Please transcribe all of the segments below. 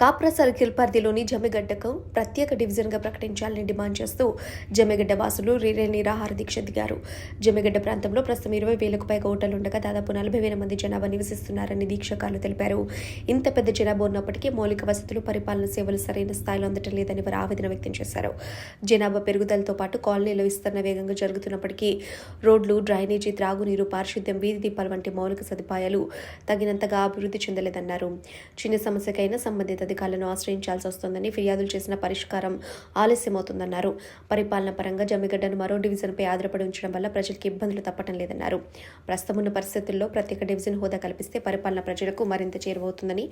Kapra circle పరిధిలోని జమ్మిగడ్డకు ప్రత్యేక డివిజన్గా ప్రకటించాలని డిమాండ్ చేస్తూ జమ్మిగడ్డ వాసులు రీరే నిరాహార దీక్ష దిగారు. జమ్మిగడ్డ ప్రాంతంలో ప్రస్తుతం ఇరవై వేలకు పైగా ఉండగా దాదాపు నలభై వేల మంది జనాభా నివసిస్తున్నారని దీక్షకారులు తెలిపారు. ఇంత పెద్ద జనాభా ఉన్నప్పటికీ మౌలిక వసతులు పరిపాలన సేవలు సరైన స్థాయిలో అందటం లేదని వారు ఆవేదన వ్యక్తం చేశారు. జనాభా పెరుగుదలతో పాటు కాలనీలో విస్తరణ వేగంగా జరుగుతున్నప్పటికీ రోడ్లు డ్రైనేజీ త్రాగునీరు పారిశుద్ధ్యం వీధి దీపాలు వంటి మౌలిక సదుపాయాలు తగినంతగా అభివృద్ధి చెందలేదన్నారు. చిన్న సమస్యకైనా సంబంధిత అధికారులను ఆశ్రయించాల్సి వస్తోందని ఫిర్యాదులు చేసిన పరిష్కారం ఆలస్యమవుతుందన్నారు. పరిపాలన పరంగా జమ్మిగడ్డను మరో డివిజన్పై ఆధారపడి ఉంచడం వల్ల ప్రజలకు ఇబ్బందులు తప్పటం లేదన్నారు. ప్రస్తుతం ఉన్న పరిస్థితుల్లో ప్రత్యేక డివిజన్ హోదా కల్పిస్తే పరిపాలన ప్రజలకు మరింత చేరువవుతుందని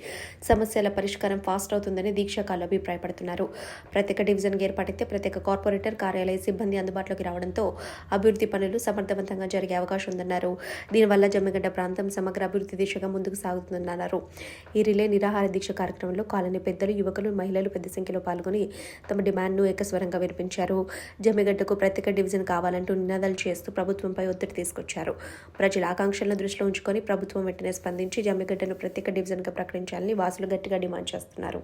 సమస్యల పరిష్కారం ఫాస్ట్ అవుతుందని దీక్షకాలు అభిప్రాయపడుతున్నారు. ప్రత్యేక డివిజన్ ఏర్పాటైతే ప్రత్యేక కార్పొరేటర్ కార్యాలయ సిబ్బంది అందుబాటులోకి రావడంతో అభివృద్ధి పనులు సమర్థవంతంగా జరిగే అవకాశం ఉందన్నారు. దీనివల్ల జమ్మిగడ్డ ప్రాంతం సమగ్ర అభివృద్ధి దిశగా ముందుకు సాగుతుందన్నారు. ఈ రిలే నిరాహార దీక్ష కార్యక్రమంలో కాలనీ పెద్దలు యువకులు మహిళలు పెద్ద సంఖ్యలో పాల్గొని తమ డిమాండ్ను ఏకస్వరంగా వినిపించారు. జమ్మిగడ్డకు ప్రత్యేక డివిజన్ కావాలంటూ నినాదాలు చేస్తూ ప్రభుత్వంపై ఒత్తిడి తీసుకొచ్చారు. ప్రజల ఆకాంక్షలను దృష్టిలో ఉంచుకొని ప్రభుత్వం వెంటనే స్పందించి జమ్మిగడ్డను ప్రత్యేక డివిజన్గా ప్రకటించాలని వాసులు గట్టిగా డిమాండ్ చేస్తున్నారు.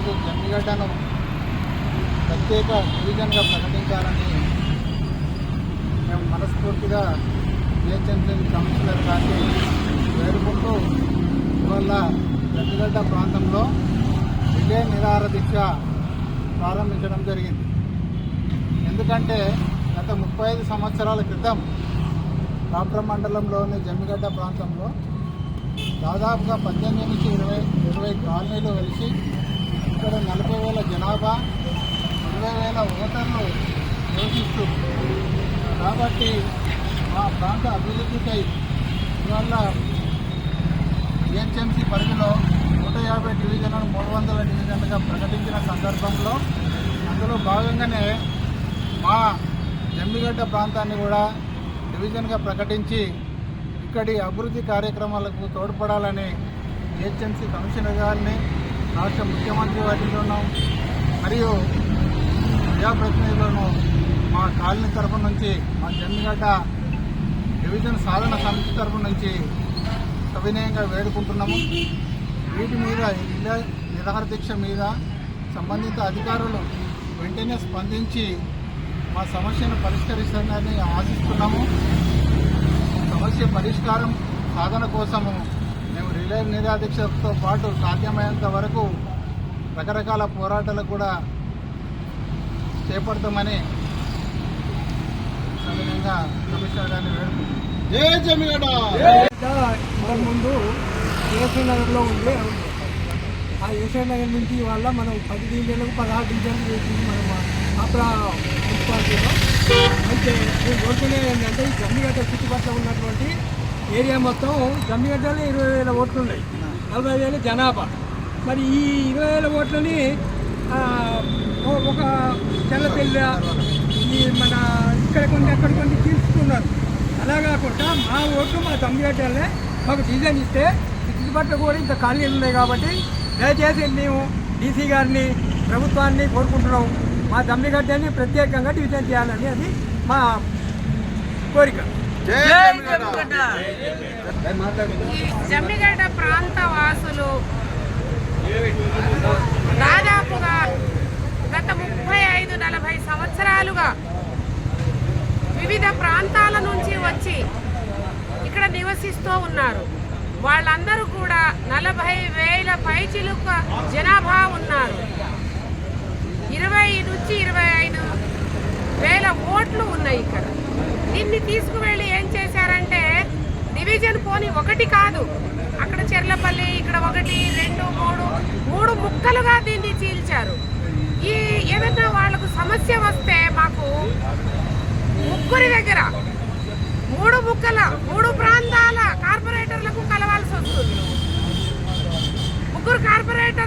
ఈరోజు జమ్మిగడ్డను ప్రత్యేక డివిజన్గా ప్రకటించాలని మేము మనస్ఫూర్తిగా జిహెచ్ఎంసీ కమిషనర్ గారిని వేడుకుంటూ ఇవాళ జమ్మిగడ్డ ప్రాంతంలో విజయ నిరాహార దీక్ష ప్రారంభించడం జరిగింది. ఎందుకంటే గత ముప్పై ఐదు సంవత్సరాల క్రితం రాప్ర మండలంలోని జమ్మిగడ్డ ప్రాంతంలో దాదాపుగా పద్దెనిమిది నుంచి ఇరవై ఇరవై కాలనీలు కలిసి ఇక్కడ నలభై వేల జనాభా ఇరవై వేల ఓటర్లు నివసిస్తూ కాబట్టి మా ప్రాంత అభివృద్ధికై ఇవాళ జిహెచ్ఎంసీ పరిధిలో నూట యాభై డివిజన్లను మూడు వందల డివిజన్లుగా ప్రకటించిన సందర్భంలో అందులో భాగంగానే మా జమ్మిగడ్డ ప్రాంతాన్ని కూడా డివిజన్గా ప్రకటించి ఇక్కడి అభివృద్ధి కార్యక్రమాలకు తోడ్పడాలని జిహెచ్ఎంసీ కమిషనర్ గారిని రాష్ట్ర ముఖ్యమంత్రి వారిలోనూ మరియు ప్రజాప్రతినిధులను మా కాలనీ తరఫు నుంచి మా జమ్మిగడ్డ డివిజన్ సాధన సమితి తరఫు నుంచి సవినయంగా వేడుకుంటున్నాము. వీటి మీద ఈ నిరాహార దీక్ష మీద సంబంధిత అధికారులు వెంటనే స్పందించి మా సమస్యను పరిష్కరిస్తారని ఆశిస్తున్నాము. సమస్య పరిష్కారం సాధన కోసము మేము రిలే నిరాదీక్షతో పాటు సాధ్యమైనంత వరకు రకరకాల పోరాటాలు కూడా చేపడతామని సవినయంగా కమిషనర్ గారిని వేడుకుంటున్నాం. ముందు ఏసీ నగర్లో ఉండే ఆ ఏసీ నగర్ నుంచి వాళ్ళ మనం పది డివిజన్లకు పదహారు డివిజన్లు చేసింది మనం అప్పుడు మున్సిపాలిటీలో. అయితే నేను కోరుకునేది ఏంటంటే ఈ జమ్మిగడ్డ చుట్టుపక్కల ఉన్నటువంటి ఏరియా మొత్తం జమ్మిగడ్డలో ఇరవై వేల ఓట్లు ఉన్నాయి నలభై వేల జనాభా. మరి ఈ ఇరవై వేల ఓట్లని ఒక తెల్లపిల్ల ఈ మన ఇక్కడ కొన్ని అక్కడ కొన్ని తీసుకున్నారు అలా కాకుండా మా ఓట్లు మా తమ్మిగడ్డలే మాకు డిజైన్ ఇస్తే చుట్టుపక్కల కూడా ఇంత ఖాళీలు ఉన్నాయి కాబట్టి దయచేసి మేము డీసీ గారిని ప్రభుత్వాన్ని కోరుకుంటున్నాం. మా దమ్మిగడ్డని ప్రత్యేకంగా డివిజన్ చేయాలని అది మా కోరిక. జమ్మిగడ్డ ప్రాంత వాసులు దాదాపుగా గత ముప్పై ఐదు నలభై సంవత్సరాలుగా వివిధ ప్రాంతాల నుంచి వచ్చి ఇక్కడ నివసిస్తూ ఉన్నారు. వాళ్ళందరూ కూడా నలభై వేల పైచిలుక జనాభా ఉన్నారు. ఇరవై నుంచి ఇరవై ఐదు వేల ఓట్లు ఉన్నాయి ఇక్కడ. దీన్ని తీసుకువెళ్ళి ఏం చేశారంటే డివిజన్ పోని ఒకటి కాదు. అక్కడ చెర్లపల్లి ఇక్కడ ఒకటి రెండు మూడు మూడు ముక్కలుగా దీన్ని చీల్చారు. ఈ ఏదైనా వాళ్ళకు సమస్య వస్తే మాకు ముగ్గురి దగ్గర మూడు ముక్కల మూడు ప్రాంతాల కార్పొరేటర్లకు కలవాల్సి వస్తుంది.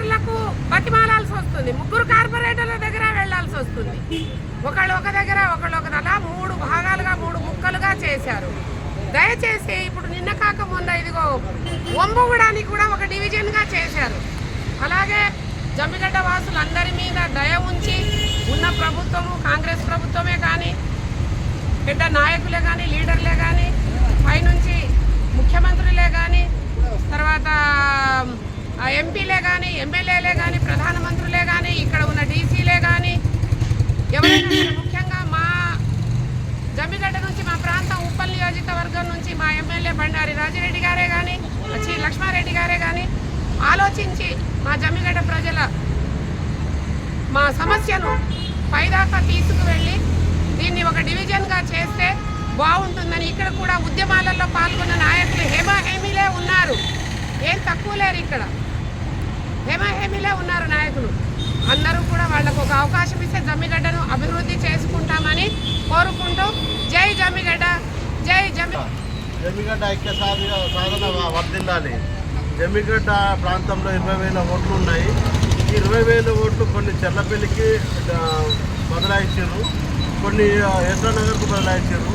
కార్పొరేటర్లకు బతిమాలాల్సి వస్తుంది. ముగ్గురు కార్పొరేటర్ల దగ్గర వెళ్ళాల్సి వస్తుంది. ఒకళ్ళు ఒక దగ్గర ఒకళ్ళు ఒక అలా మూడు భాగాలుగా మూడు ముక్కలుగా చేశారు. దయచేసి ఇప్పుడు నిన్న కాక మొన్న ఇదిగో ఒంబగూడానికి కూడా ఒక డివిజన్గా చేశారు. అలాగే జమ్మిగడ్డ వాసులందరి మీద దయ ఉంచి ఉన్న ప్రభుత్వము కాంగ్రెస్ ప్రభుత్వమే కానీ పెద్ద నాయకులే కానీ లీడర్లే కానీ పైనుంచి ముఖ్యమంత్రులే కానీ తర్వాత ఎంపీలే కానీ ఎమ్మెల్యేలే కానీ ప్రధానమంత్రులే కానీ ఇక్కడ ఉన్న డీసీలే కానీ ఎవరైనా ముఖ్యంగా మా జమ్మిగడ్డ నుంచి మా ప్రాంతం ఉప్పల్ నియోజకవర్గం నుంచి మా ఎమ్మెల్యే బండారి రాజిరెడ్డి గారే కానీ వచ్చి లక్ష్మారెడ్డి గారే కానీ ఆలోచించి మా జమ్మిగడ్డ ప్రజల మా సమస్యను పైదాకా తీసుకువెళ్ళి దీన్ని ఒక డివిజన్గా చేస్తే బాగుంటుందని ఇక్కడ కూడా ఉద్యమాలలో పాల్గొన్న నాయకులు హేమా హేమీలే ఉన్నారు. ఏం తక్కువ లేరు ఇక్కడ. హేమా ఉన్నారు నాయకులు. అందరూ కూడా వాళ్ళకు ఒక అవకాశం ఇస్తే జమ్మిగడ్డను అభివృద్ధి చేసుకుంటామని కోరుకుంటూ జై జమ్మిగడ్డ జై జమ్మి జమ్మిగడ్డ ఐక్య సాధన సాధన వర్ధిల్లాలి. జమ్మిగడ్డ ప్రాంతంలో ఇరవై వేల ఓట్లు ఉన్నాయి. ఈ ఇరవై వేల ఓట్లు కొన్ని చెల్లపల్లికి బదలాయించారు. కొన్ని ఆ, బదలాయించారు.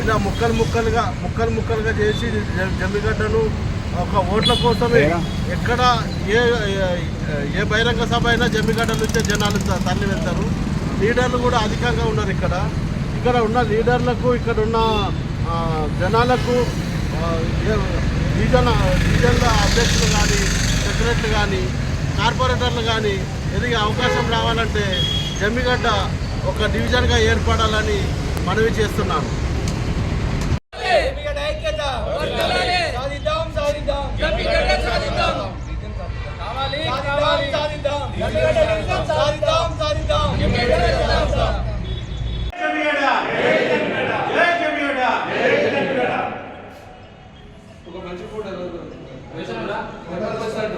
ఇలా ముక్కలు ముక్కలుగా ముక్కలు ముక్కలుగా చేసి జ- జమ్మిగడ్డను ఒక ఓట్ల కోసమే ఎక్కడ ఏ ఏ- బహిరంగ సభ అయినా జమ్మిగడ్డ నుంచే జనాలు తరలి వెళ్తారు. లీడర్లు కూడా అధికంగా ఉన్నారు ఇక్కడ. ఇక్కడ ఉన్న లీడర్లకు ఇక్కడ ఉన్న జనాలకు డివిజన్ డివిజన్ల అధ్యక్షులు కానీ సెక్రటరీ కానీ కార్పొరేటర్లు కానీ ఎదిగే అవకాశం రావాలంటే జమ్మిగడ్డ ఒక డివిజన్గా ఏర్పడాలని మనవి చేస్తున్నాను.